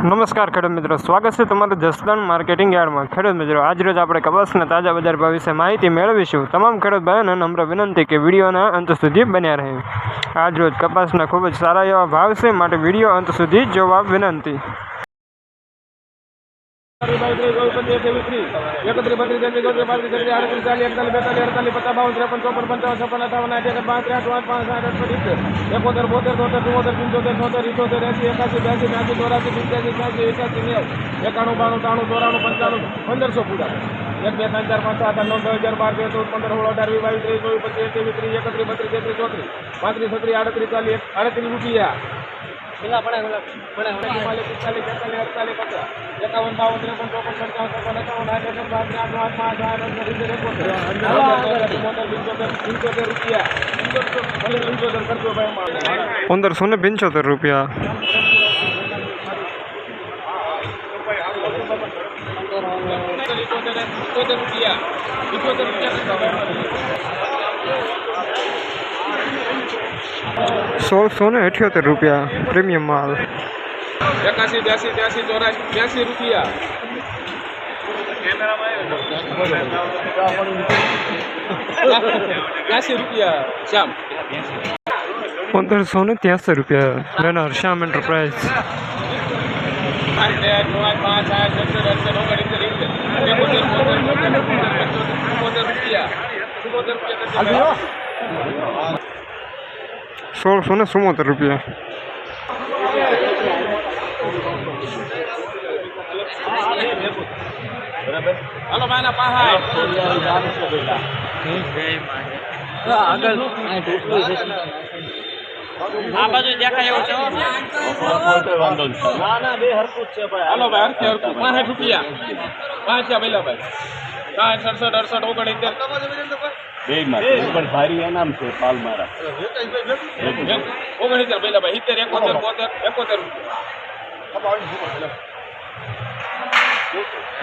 નમસ્કાર ખેડૂત મિત્રો, સ્વાગત છે તમારું જસદણ માર્કેટિંગ યાર્ડમાં. ખેડૂત મિત્રો, આજરોજ આપણે કપાસના તાજા બજાર ભાવ વિશે માહિતી મેળવીશું. તમામ ખેડૂત ભાઈઓને નમ્ર વિનંતી કે વિડીયોના અંત સુધી બન્યા રહે. આજરોજ કપાસના ખૂબ જ સારા એવા ભાવ છે, માટે વીડિયો અંત સુધી જોવા વિનંતી. એકત્રીસ બત્રીસ તેત્રીસ ચોત્રીસ પાંત્રીસ છત્રીસ આડત્રીસ ચાલીસ એકતાલીસ, બેતાલીસ, અડતાલીસ ચોપન, પંચાવન, છપ્પન, અઠાવન આઠ પાંચ પાંચ સાઠ સિત્તેર, એકોતેર, બોતેર, તોતેર ચુમ્મોતેર પંચોતેર, છોતેર, ઇઠોતેર એસી એકાસી બ્યાસી બ્યાસી ચોરાસી પંચ્યાસી છ્યાસી એકાસી એકાણું, બાણું, ત્રાણું, ચોરાણું, પંચાણું, પંદરસો પૂરા એક, બે, ત્રણ, ચાર, પાંચ, સાત નવ, દસ હજાર બાર તેર ચૌદ, પંદર, સોળ, અઢાર, વીસ, બાવીસ ત્રેવીસ ચોવીસ, પચીસ એકવીસ ત્રીસ એકત્રીસ બત્રીસ તેત્રીસ ચોત્રીસ, પાંત્રીસ, છત્રીસ, આડત્રીસ, ચાલીસ આડત્રીસ, રૂપિયા. ચુમ્માલીસ પિસ્તાલીસ બેતાલીસ અડતાલીસ પચાસ એકાવન બાવન ત્રેપન ચોપન પંચાવન છપ્પન અઠાવન આઠ એકસઠ બાસઠ આઠ આઠ પાંચ આઠ અઠ સિત્તેર એકોતેર રૂપિયા. પંદરસો ને પંચોતેર રૂપિયા રૂપિયા રૂપિયા. સોળસો ને અઠ્યોતેર રૂપિયા પ્રીમિયમ માલ એકાસી બ્યાસી ત્યાસી ચોરાસી બ્યાસી રૂપિયા પંદરસો ને ત્યાસી રૂપિયા લેનાર શ્યામ એન્ટરપ્રાઇઝ રૂપિયા. સોળસો ને ચુમ્મોતેર રૂપિયા. આ બાજુ દેખાય એવું છે, હો. હાલો, ભાઈ, હરખે, હરખું. પાંસઠ રૂપિયા. પાંચ બેલા ભાઈ. પાંચ સડસઠ, અડસઠ ઓગણીસ પણ ભારી એનામ છે. પાલ મારા ઓગણીસ બેલા ભાઈ સિત્તેર એકોતેર બોતેર એકોતેર રૂપિયા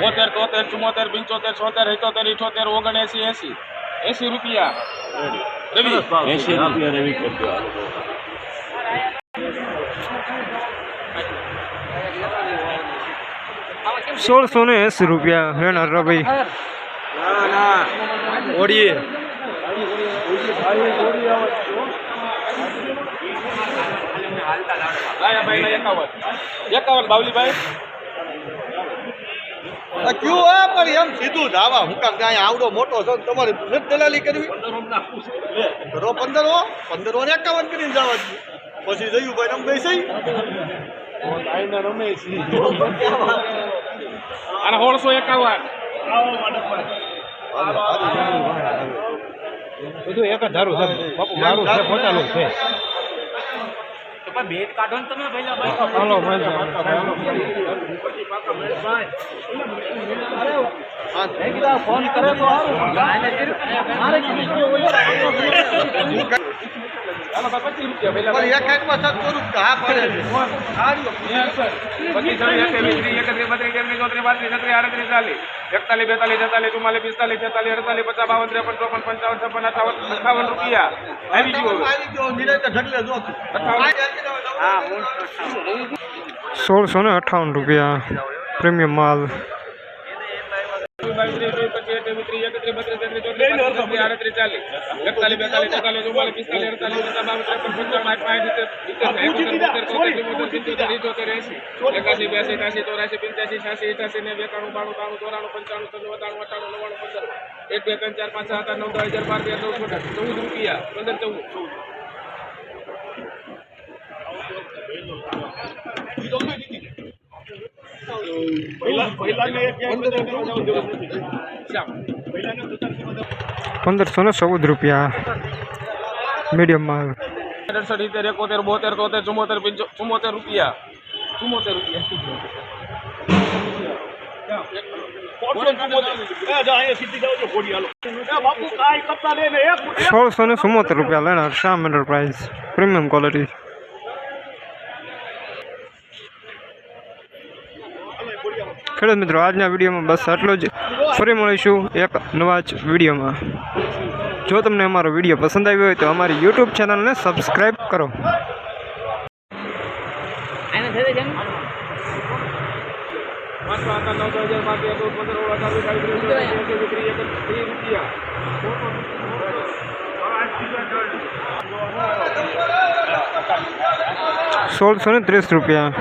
બોતેર તોતેર ચુમ્મોતેર પંચોતેર છોતેર ઇઠોતેર ઇઠોતેર ઓગણએસી એસી એસી રૂપિયા રવિ એસી રૂપિયા રવિ? કરજો સોળસો ને. એંસી રૂપિયા લેનાર રવિ ઓડીએ. લાયા ભાઈ ના એકાવન એકાવન બાવલીભાઈ ક્યું આ પણ એમ સીધું ધાવા હું કામ ત્યાં આવડો મોટો છો ને તમારે નથી દલાલી કરવી? કરો પંદર પંદર ને એકાવન કરીને જવા પછી જયું ભાઈ રમ બેસી. અને સોળસો એકાવન. બધું એક જ ધારું છે. બાપુ મારું છે પોતાનું છે. ભેટ કાઢો ને તમે ભાઈ. હાલો ફોન કરે તો હાલો એકતાલીસ બેતાલીસ તેતાલીસ ચુમ્માલીસ પિસ્તાલીસ છેતાલીસ અડતાલીસ પચાસ બાવન ત્રેપન ચોપન પંચાવન છપ્પન અઠાવન અઠાવન રૂપિયા. આવી ગયો સોળસો ને અઠ્ઠાવન રૂપિયા પ્રીમિયમ માલ. બાવીસ, ત્રેવીસ, ચોવીસ, પચીસ, એકવીસ, ત્રીસ, એકત્રીસ, બત્રીસ, તેત્રીસ, ચોત્રીસ, આડત્રીસ, ચાલીસ. એકતાલીસ, બેતાલીસ, તેતાલીસ, ચુમ્માલીસ, પિસ્તાલીસ, અડતાલીસ, પચાસ, ત્રેપન, પંચાવન, સાઠ, પાંઠ, સિત્તેર, સિત્તેર, એકોતેર, બોતેર, તોતેર, ચુમ્મોતેર, સિત્તોતેર, ઇઠ્ઠોતેર, એંસી, એકાસી, બ્યાસી, એકાસી, ચોરાસી, પંચ્યાસી, છ્યાસી, અઠ્યાસી, નેવું, એકાણું, બાણું, ત્રાણું, ચોરાણું, પંચાણું, છન્નું, સત્તાણું, અઠ્ઠાણું, નવ્વાણું, પંદર, એક, બે, ત્રણ, ચાર, પાંચ, સાત, આઠ, નવ, દસ, બાર, તેર, ચૌદ, રૂપિયા. પંદર ચૌદ. શ્યામ. પંદરસો ને ચૌદ રૂપિયા મીડિયમ માલ અડસઠ ઇત્તેર એકોતેર બોતેર તોતેર ચુમ્મોતેર પંચો- ચુમ્મોતેર રૂપિયા ચુમ્મોતેર રૂપિયા સોળસો ને ચુમ્મોતેર રૂપિયા લેનાર શ્યામ એન્ટરપ્રાઇઝ પ્રીમિયમ ક્વોલિટી ખેડૂત મિત્રો આજના વિડીયોમાં બસ આટલું જ. ફરી મળીશું એક નવા જ વિડીયોમાં. જો તમને અમારો વીડિયો પસંદ આવ્યો હોય તો અમારી યુટ્યુબ ચેનલને સબસ્ક્રાઈબ કરો. સોળસો ને ત્રીસ રૂપિયા.